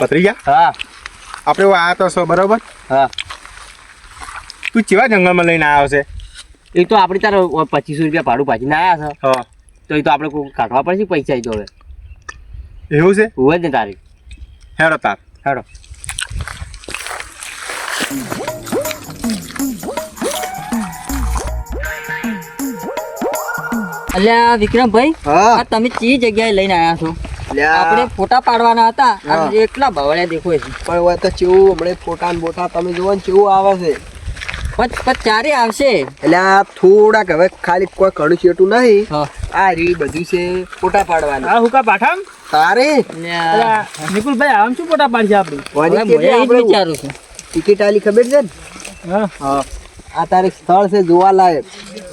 ભત્રીજા? હા. આપણે આ તો છો બરોબર? હા. તું કેવા જંગલમાં લઈને આવ્યો છે? એ તો આપણે તારે પચીસો રૂપિયા ભાડું પાછીને આવ્યા છે. હા. તો એ તો આપણે કોઈ કાઢવા પડશે પૈસા એ તો હવે. એવું છે? હોય જ ને તારી. હેડો તાર. હેડો. અલ્યા વિક્રમભાઈ હા. તમે ચી જગ્યાએ લઈને આવ્યા છો. આપણે ફોટા પાડવાના હતા. અને એટલા બવળ્યા દેખો છે. પણ હવે તો ચેવું હમણાં ફોટા ને બોટા તમે જોવો ને ચેવું આવે છે. ચારે આવશે? એટલે આ થોડાક હવે ખાલી કોઈ કણું છેટું નહીં. આ રી બધું છે ફોટા પાડવાના. આ હુકા પાઠામ? તારે? નિકુલભાઈ આમ શું ફોટા પાડશે આપણી આપણે. વિચારું છું. ટિકિટ આલી ખબર છે ને? હા. હા. આ તારે સ્થળ છે જોવાલાયક. એવો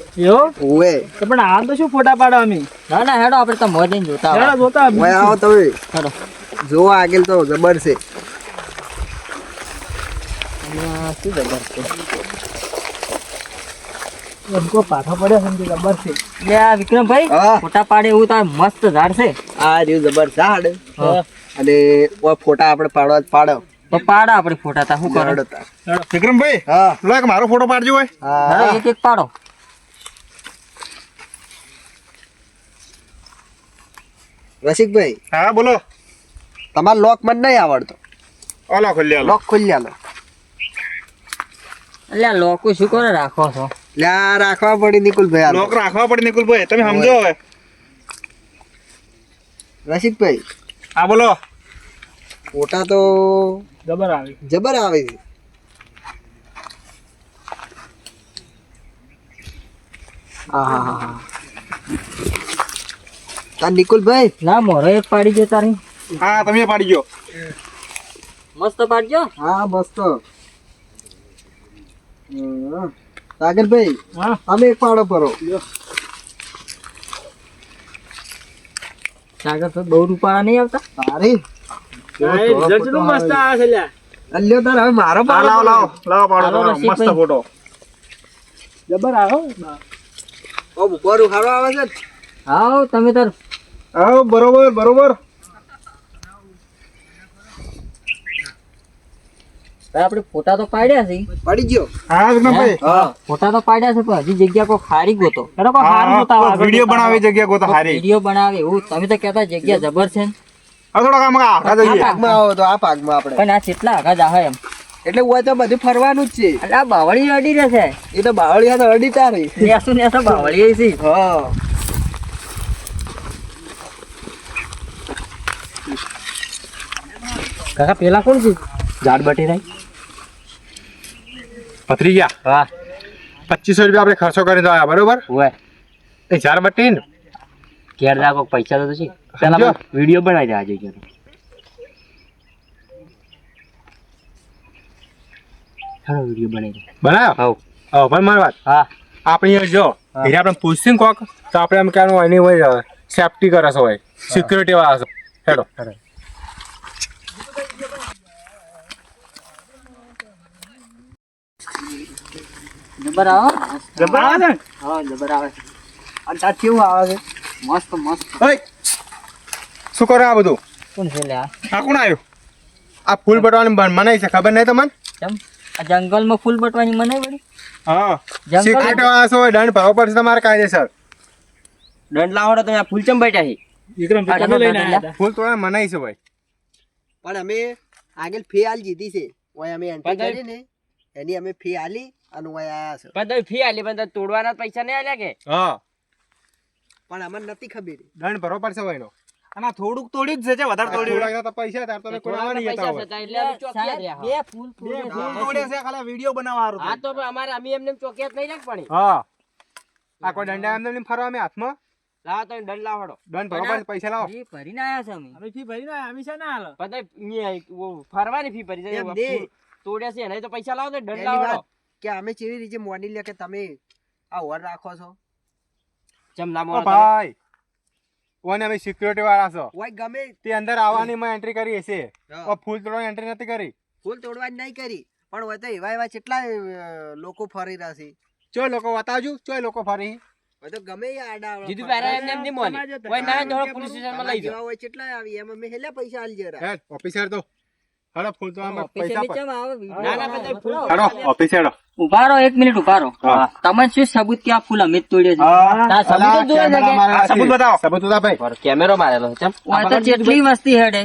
તો પણ આમ તો શું ફોટા પાડો અમે? ના ના હેડો આપણે તો મોજ જોતા હેડો જોતા ઓય આવો તમે. હેડો. જો આગળ તો જબર છે. શું જબર છે? એમકો પાછો પડ્યો વિક્રમભાઈ ફોટા પાડે એવું તાર મસ્ત ઝાડ છે. આ રહ્યું જબર ઝાડ. અને ફોટા આપણે પાડવા જ પાડો. તો પાડો આપણે ફોટા તા શું કરો? વિક્રમભાઈ હા. લો એક મારો ફોટો પાડજો હોય. હા. એક એક પાડો. રસિકભાઈ હા બોલો. તમારે લોક મને નહીં આવડતો. ઓલો ખોલી આલો. લોક ખોલી આલો. અલ્યા લોકો શું કરે રાખો છો? લ્યા રાખવા પડી નિકુલભાઈ આલો. લોક રાખવા પડે નિકુલભાઈ. તમે સમજો હવે. રસિકભાઈ હા બોલો. ફોટા તો જબર આવી જબર આવે છે. આહાહા. તાર નિકુલભાઈ? ના મોરો એક પાડી દે તારી. હા તમે પાડી ગયો. મસ્ત પાડજો હા મસ્ત. સાગરભાઈ હા. તમે એક પાડો પરો સાગર તો બહુ રૂપાળા નહીં આવતા? તારી? આ એ રિઝલ્ટ કેટલું મસ્ત આવે. છે લ્યા અલ્યો તાર હવે મારો પાડો લાવો લાવો લાવો પાડો મસ્ત ફોટો. જબર આવો. ઓ ઉપર ઉખાડો આવે છે? આવો તમે તાર હા બરોબર બરોબર. ભાઈ આપણે ફોટા તો પાડ્યા છે. પાડી ગયો હા વિક્રમભાઈ હા? ફોટા તો પાડ્યા છે પણ હજી જગ્યા કોઈ ખારી ગોતો હેડો કોઈ હારું ગોતા આવો, આગળ બનાવી જગ્યા ગોતા હારી. વિડિયો બનાવે એવું? તમે તો કહેતા જગ્યા જબર છે આ થોડા કામ આગા જઈએ પાકમાં આવો તો આ પાકમાં આપણે. પણ આ કેટલા આગા જાહે એમ. એટલે હું તો બધું ફરવાનું જ છે. એટલે આ બાવળી અડી રહે છે એ તો બાવળિયા તો અડી તારી. નેસું નેસું બાવળી છે. હા. કાકા પેલા કોણ છે? ઝાડ બટી રહી ગયા? હા. પચીસો રૂપિયા આપણે ખર્ચો કરી દો બરોબર? હોય એ ઝાડ બટી ને. ઘેર રાખો પૈસા તો છે. પેલા વીડિયો બનાવી દે આજે ઘેર. વીડિયો બનાવી દે. બનાવ્યો હા પણ મારી વાત. હા. આપણે અહીંયા જો હા. આપણે પૂછશું ને કોક તો આપણે એમ કહેવાનું એની હોય સેફટી કરે હોય. સિક્યુરિટી વાળા છે. જબર આવો? જબર આવે છે ને? હા જબર આવે. છે. અને તાર કેવું આવે છે? મસ્ત મસ્ત. ઓય! શું કરે આ બધું? કોણ છે લ્યા આ? કોણ આવ્યું? આ ફૂલ બટવાની મનાઈ છે ખબર નહીં તમને? કેમ? આ જંગલમાં ફૂલ બટવાની મનાઈ વળી? હા. વાળા હોય દંડ ભરવો પડશે તમારે કાયદેસર. દંડ લાવો તમે આ ફૂલચમ બેઠા છે વિક્રમ તમે લઈને આવ્યા ફૂલ તોડા મનાઈ છે ભાઈ. પણ અમે આગળ ફી આલ જીધી છે. ઓય અમે એન્ટ્રી કરી ને એની અમે ફી આલી અને ઓય છે. પણ તમે ફી આલી પણ તોડવાના પૈસા નહીં આલ્યા કે? હા. પણ અમને નથી ખબર. દંડ ભરવો પડશે ભાઈ નો અને થોડુંક તોડ્યું જ છે વધારે તોડ્યું. તો પૈસા તાર તો કોઈ નહીં હતા એટલે બે ફૂલ તોડે છે. ફૂલ તોડે છે ખાલી વિડિયો બનાવવા હારું હા તો પણ અમારે અમે એમને ચોકિયાત નહીં રાખ પણ હા. આ કોઈ દંડા એમને એમ ફરવા અમે હાથમાં? લાવો તમે દંડ લાવડો. દંડ ભરવા પડશે પૈસા લાવો. એ ભરીને આયા છે અમે. અમે ફી ભરી ના અમે છે ને હાલ. ઓ ફરવાની ફી ભરી જાય. તોડ્યા છે એને તો પૈસા લાવો ને દંડ એની લાવો વાત હેડો. કે અમે કેવી રીતે મોની લે કે તમે આ ઓર રાખો છો? જેમ ના ભાઈ ઓને અમે સિક્યુરિટી વાળા છો. ઓય ગમે તે અંદર આવવાની માં એન્ટ્રી કરી હશે. ઓ ફૂલ તોડવાની એન્ટ્રી નથી કરી. ફૂલ તોડવાની નહીં કરી પણ હોય તો એવા એવા કેટલા લોકો ફરી રહ્યા છે. ચો લોકો બતાવજો ચોય લોકો ફરી. તો ગમે આડા એમ મોની ના લઈ જેવા હોય કેટલાય આવી એમ અમે હેલા પૈસા આલજે જરા. ઓફિસર તો હેડો ફૂલ તો આમાં પૈસા ના, ના, બધા ફૂલ હેડો ઓફિસ હેડો ઊભા રહો એક મિનિટ ઊભા રહો તમે શું સબૂત કે આ ફૂલ અમે તોડ્યો છે? તારા સબૂત જ જોવે છે સબૂત બતાવો. સબૂત બતાવો ભાઈ. કેમેરો મારેલો છે આ તો જેટલી વસ્તી હેડે.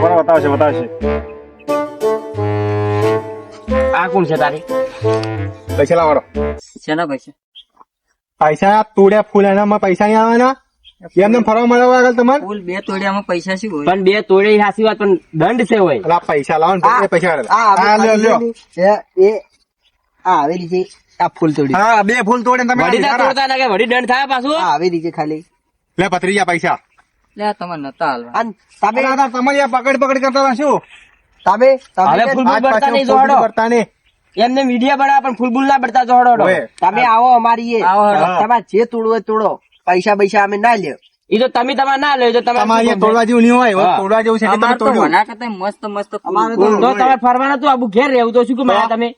કોણ બતાવશે બતાવશે? આ કોણ છે તારી? પૈસા શેના પૈસા? પૈસા તોડ્યા ફૂલ એનામાં પૈસા નહીં આવવાના? એમને ફરવા મળવા આગળ તમારે? ફૂલ બે તોડ્યામાં પૈસા શું હોય? પણ બે તોડે સાચી વાત પણ દંડ છે હોય. અલા પૈસા લાવો ને પૈસા. એ આ આવેલી છે આ ફૂલ તોડી. હા બે ફૂલ તોડે તમે વડી ના તોડતા ના કે વડી દંડ થાય પાછું? આ આવેલી છે ખાલી. લે પથરીજા પૈસા. લે તમારે નતા હાલવા. અન તમે તમારી પકડ પકડ કરતા શું? તમે તમે ફૂલ બુલ નહીં જોડો. કરતા નહીં. એમને મીડિયા બનાવે પણ ફૂલબુલ ના પડતા ઓય. તમે આવો અમારી તમારે જે તોડવો હોય તોડો. પૈસા પૈસા અમે ના લ્યો એ તો તમે તમારે ના તમે તમારે તોડવા જેવું નહીં હોય તોડવા જેવું છે તમારે તો તોડ્યું. કરતા મસ્ત મસ્ત. તો તમે ફરવાના તો આબુ ઘેર રહેવું તો શું કે મારા તમે?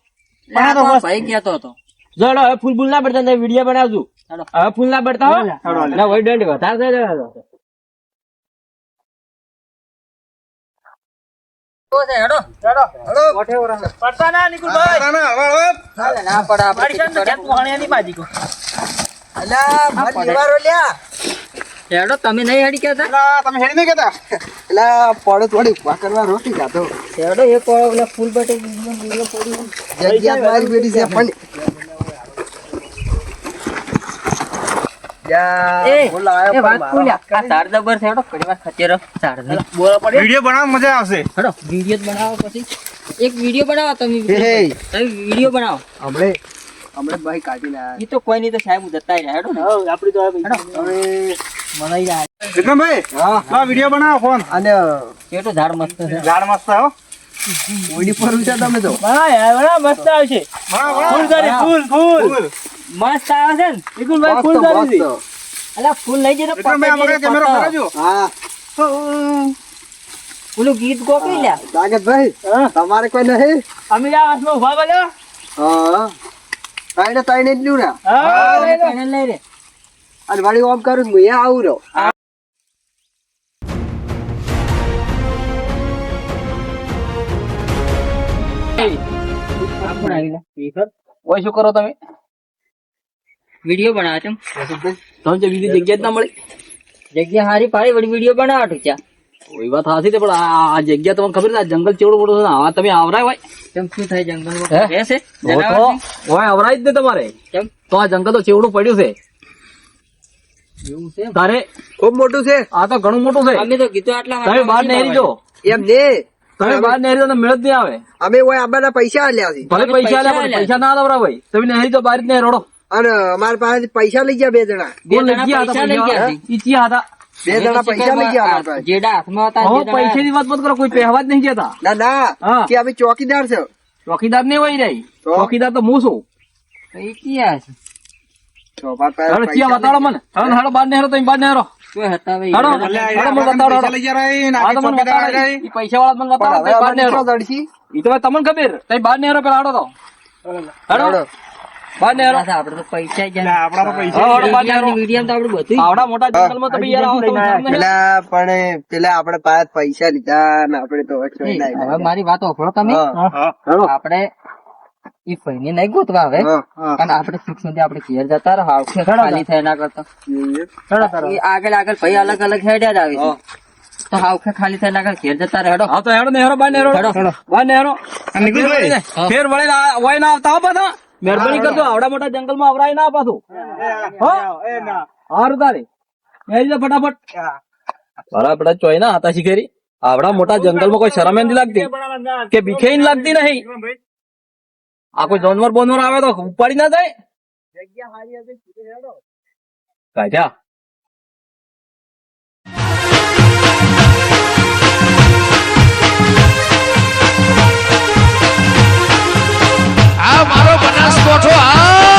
ભાઈ કહેતો હતો. જોડો હવે ફૂલબુલ ના પડતા વીડિયો બનાવજો. હવે ફૂલ ના પડતા હોય ના વળી દંડ વધારે હેડો. તમે નહીં હેડી કહેતા? તમે હેડી નહીં કેતા એટલે પડો થોડી ઊભા કરવા રોટી ખાતો હેડો એક ફૂલ બટે જગ્યા મારી બેટી છે પણ જા, એ, બોલા આયો એ વાત પણ ભૂલ્યા. આ ઝાડ જબર છે, હેડો, ઘડી વાર ખચેરો. ઝાડ છે. વીડિયો બનાવ મજા આવશે. હેડો, વીડિયો બનાવો પછી. એક વીડિયો બનાવો તમે હે, હે. તમે વીડિયો બનાવો. હમણે હમણે ભાઈ કાઢીને આયા. એ તો કોઈ નહીં તો સાહેબ જતા રહ્યા. હેડો ને. આપડી તો હવે હવે મનાઈ જાય. વિક્રમભાઈ હા. વીડિયો બનાવો ફોન. અને કેટલું ઝાડ મસ્ત છે. ઝાડ મસ્ત હો. પર તમે તો. હા યાર બડા મસ્ત આવશે. ફૂલ કરી ફૂલ. ફૂલ. મસ્ત આવે છે ને. નિકુલભાઈ ફૂલ કરી મસ્ત. અલા ફૂલ લઈ જજો કેમેરો કરાજો હા. પેલું ગીત ગોપી લ્યા ભાઈ તમારે કોઈ નહીં? અમે આ હાથમાં ઊભા બોલો. હા. તાઈને તાઈને જ લ્યું ને. હા લઈ લઈ રે અને વળી ઓમ કરું હું અહીંયા આવું રહ્યો. ઓય શું કરો તમે? વીડિયો બનાવે છે તમે જે બીજી જગ્યા જ ના મળી? જગ્યા હારી પાડી વળી વીડિયો બનાવો ટૂંચા એ વાત હાથી પણ આ આ જગ્યા તમને ખબર છે જંગલ ચેવડું મોટું છે ને? આવા તમે આવરાય ભાઈ. કેમ શું થાય જંગલમાં હે? રહેશે તો જનાવર છે? ઓય આવરાય જ ને તમારે. કેમ? તો આ જંગલ તો ચેવડું પડ્યું છે. એવું છે તારે? ખૂબ મોટું છે. આ તો ઘણું મોટું છે. અમે તો કીધું આટલા તમે બહાર નહેરી જો. એમ ને તમે બહાર નહેરી તો મેળ જ નહીં આવે. અમે હોય આબાના પૈસા આલ્યા છે. ભલે પૈસા આલ્યા પૈસા ના દવરા ભાઈ. તમે નહેરી જો બહાર જ નહીં રડો. અને અમારા પાસે પૈસા લઈ ગયા બે જણા. બે જણા પૈસા લઈ ગયા પૈસા? ઈ હતા બે જણા પૈસા લઈ ગયા અમારા પાસે જેડા હાથમાં હતા હવે જે જણા- વાત મત કરો કોઈ પહેવા જ નહીં જતા ના ના. કે અમે ચોકીદાર છે. ચોકીદાર નહીં હોય રહી ચોકીદાર તો હું છું. બતાડો મને. હાલો બહાર તમે બહાર નહેરો. પૈસા વાળા મને બતાડો નહેરો. તમને ખબર. તમે બાર નહેરો પેલા હાડો તો. હાડો હાડો. ના, આપડે તો પૈસા જ આપડા તો પૈસા હા, હાડો બહાર નહેરો વીડિયો તો આપડે બધું આવડા મોટા જંગલમાં તમે યાર આવો તમે શરમ નહીં? પેલા પણ પેલા આપણે પાસે પૈસા લીધા ને આપણે તો વચ્ચે નહીં, ના હવે મારી વાત ઓફરો તમે. હા. ઈ ભાઈને નહીં ગોતવા હવે. હા, હા. અને આપણે સુખ સુધી આપડે ઘેર જતા રહો. આવશે ખાલી થાય એના કરતા. આગળ આગળ ભાઈ અલગ અલગ હેડ્યા જ આવે છે. તો હાવખે ખાલી થાય ના ઘેર જતા રહેડો હા તો હેડો નહેરો બહાર ને હેડો. બાય ને હેડો ફેર વળે વાય ના આવતા હો પાછા મહેરબાની કરજો આવડા મોટા જંગલમાં આવરાય ના પાછું. હારું તારે. મેરી ફટાફટ. બરાબર ચોય ના હતા શીખેરી. આવડા મોટા જંગલમાં કોઈ શરમ એ નથી લાગતી. કે ય લાગતી નહીં. આ કોઈ જાનવર બોનવર આવે તો ઉપાડી ના જાય. કાઢ્યા. મારો બનાસકોઠો. આ